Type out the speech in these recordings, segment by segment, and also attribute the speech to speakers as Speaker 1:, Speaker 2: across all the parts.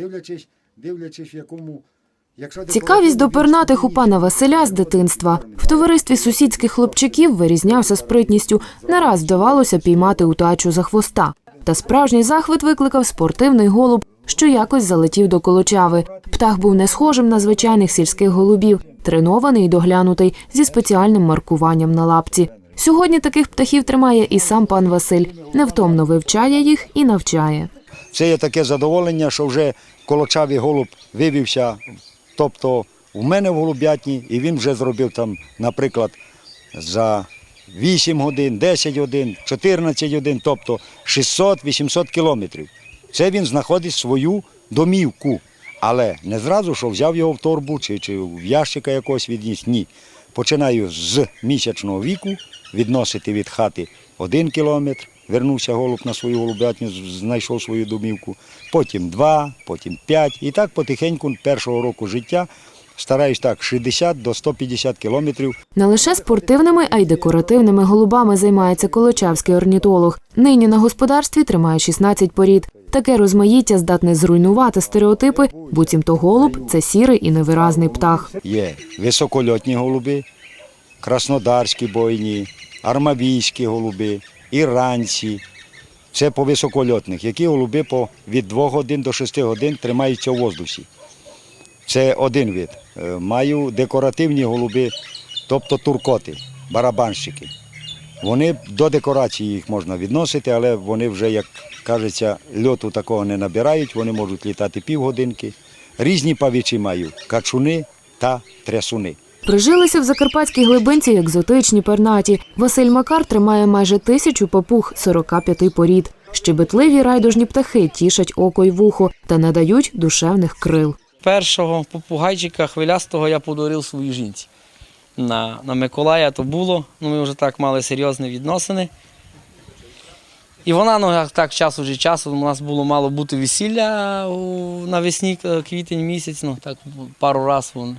Speaker 1: дивлячись, дивлячись, в якому. Якщо
Speaker 2: Цікавість до пернатих у пана Василя з дитинства. В товаристві сусідських хлопчиків вирізнявся спритністю. Не раз вдавалося піймати утачу за хвоста. Та справжній захват викликав спортивний голуб, що якось залетів до колочави. Птах був не схожим на звичайних сільських голубів, тренований і доглянутий зі спеціальним маркуванням на лапці. Сьогодні таких птахів тримає і сам пан Василь. Невтомно вивчає їх і навчає.
Speaker 1: Це є таке задоволення, що вже колочавий голуб вивівся, тобто у мене в голуб'ятні, і він вже зробив там, наприклад, за 8 годин, 10 годин, 14 годин, тобто 600-800 кілометрів. Це він знаходить свою домівку. Але не зразу, що взяв його в торбу чи, чи в ящика якогось відніс. Ні. Починаю з місячного віку відносити від хати один кілометр, вернувся голуб на свою голубятню, знайшов свою домівку, потім два, потім п'ять. І так потихеньку першого року життя стараюсь так 60 до 150 кілометрів
Speaker 2: Не лише спортивними, а й декоративними голубами займається колочавський орнітолог. Нині на господарстві тримає 16 порід. Таке розмаїття здатне зруйнувати стереотипи, буцімто голуб це сірий і невиразний птах.
Speaker 1: Є високольотні голуби, краснодарські бойні, армавійські голуби, іранці. Це по високольотних, які голуби по від 2 годин до 6 годин тримаються у воздусі. Це один вид. Е, Маю декоративні голуби, тобто туркоти, барабанщики. Вони до декорації їх можна відносити, але вони вже, як кажеться, льоту такого не набирають, вони можуть літати півгодинки. Різні павічі маю качуни та трясуни.
Speaker 2: Прижилися в закарпатській глибинці екзотичні пернаті. Василь Макар тримає майже тисячу папуг 45 порід. Щебетливі райдужні птахи тішать око й вухо та надають душевних крил.
Speaker 3: Першого попугайчика хвилястого я подарив своїй жінці. На, на Миколая то було, ну ми вже так мали серйозні відносини. І вона ну, так час уже часу, у нас було мало бути весілля навесні, е, квітень місяць, ну так пару разів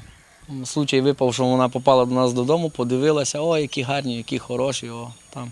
Speaker 3: случай випав, що вона попала до нас додому, подивилася, о, які гарні, які хороші, о, там.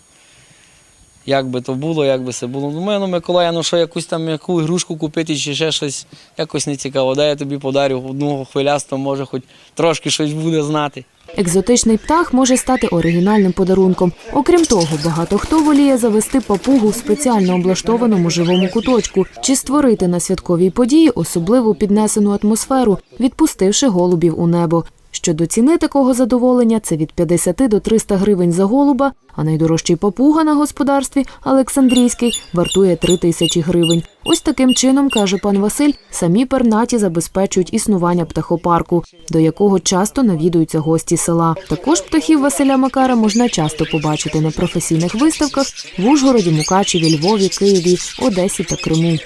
Speaker 3: Як би то було, як би це було. Ну, ми, ну, Миколая, ну що якусь там яку ігрушку купити чи ще щось, якось не цікаво. Дай я тобі подарю одного хвилясту, може, хоч трошки щось буде знати.
Speaker 2: Екзотичний птах може стати оригінальним подарунком. Окрім того, багато хто воліє завести папугу в спеціально облаштованому живому куточку чи створити на святковій події особливу піднесену атмосферу, відпустивши голубів у небо. Щодо ціни такого задоволення, це від 50 до 300 гривень за голуба, а найдорожчий папуга на господарстві Олександрійський вартує 3 тисячі гривень. Ось таким чином, каже пан Василь, самі пернаті забезпечують існування птахопарку, до якого часто навідуються гості села. Також птахів Василя Макара можна часто побачити на професійних виставках в Ужгороді, Мукачеві, Львові, Києві, Одесі та Криму.